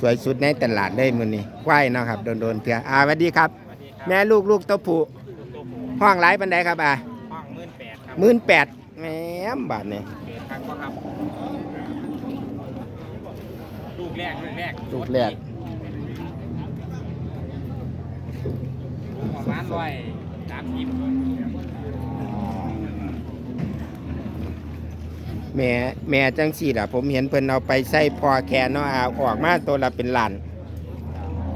สวยสุดในตลาดได้มื้อนี้ควายเนาะครับโดนๆเถื่ออ่าสวัสดีครับ แม่ลูกลูกตัวผู้ห้องหลายปานใดครับอ่าห้องมื่นแปดครับหมื่นแปดแหมบาทนี่เกิดครั้งก็ครับลูกแรกลูกแรกลูกแรกประมาณร้อยสามสิบ แม่แม่จังสี่ล่ะ ผมเห็นเพิ่นเอาไปใส่พอแคนเนาะเอาออกมาตัวละเป็นล้าน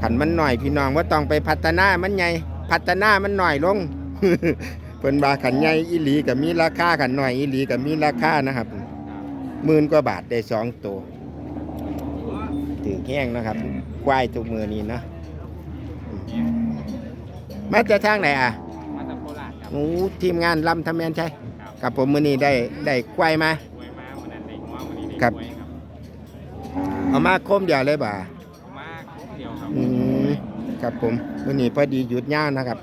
ขันมันหน่อยพี่น้องว่าต้องไปพัฒนามันใหญ่พัฒนามันหน่อยลงเพิ่นว่าขันใหญ่อีหลีกับมีราคาขันหน่อยอีหลีกับมีราคานะครับหมื่นกว่าบาทได้สองตัวถือแห้งนะครับควายทุกมือนี้เนาะมาจากทางไหนอะมาจากโคราชครับโอ้ทีมงานลำทำแมนใช่ครับกับผมมือนี้ได้ได้ควายมา ครับหวยครับ เอามาคมเดียวเลยบ่ามาเดียวครับอืมครับผมมือนี้พอดีหยุดยาวนะครับ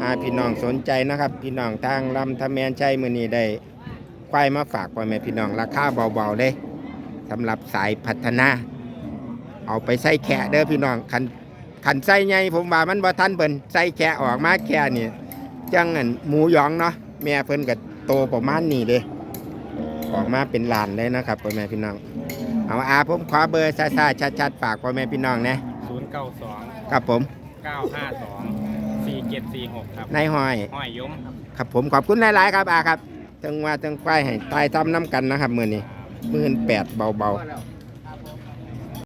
อาพี่น้องสนใจนะครับ พี่น้องทางลำทำแมนใช่มือนี้ได้ควายมาฝากพ่อแม่พี่น้องราคาเบาๆเลยสำหรับสายพัฒนา เอาไปใส่แขะเด้อพี่น้องคันคันใส่ไงผมว่ามันบ่ทันเพิ่นใส่แขะออกมาแค่นี่จังอันหมูหยองเนาะแม่เพิ่นก็โตประมาณนี้เด้ ออกมาเป็นหลานเลยนะครับพ่อแม่พี่น้อง เอาอาผมขอเบอร์ซาซาชัดๆฝากพ่อแม่พี่น้องนะศูนย์เก้าสองครับผมเก้าห้าสองสี่เจ็ดสี่หกครับนายห้อยห้อยยมครับครับผมขอบคุณหลายๆครับอาครับจังว่าจังควายให้ตายทำน้ำกันนะครับมือนี้มื่นแปดเบาๆ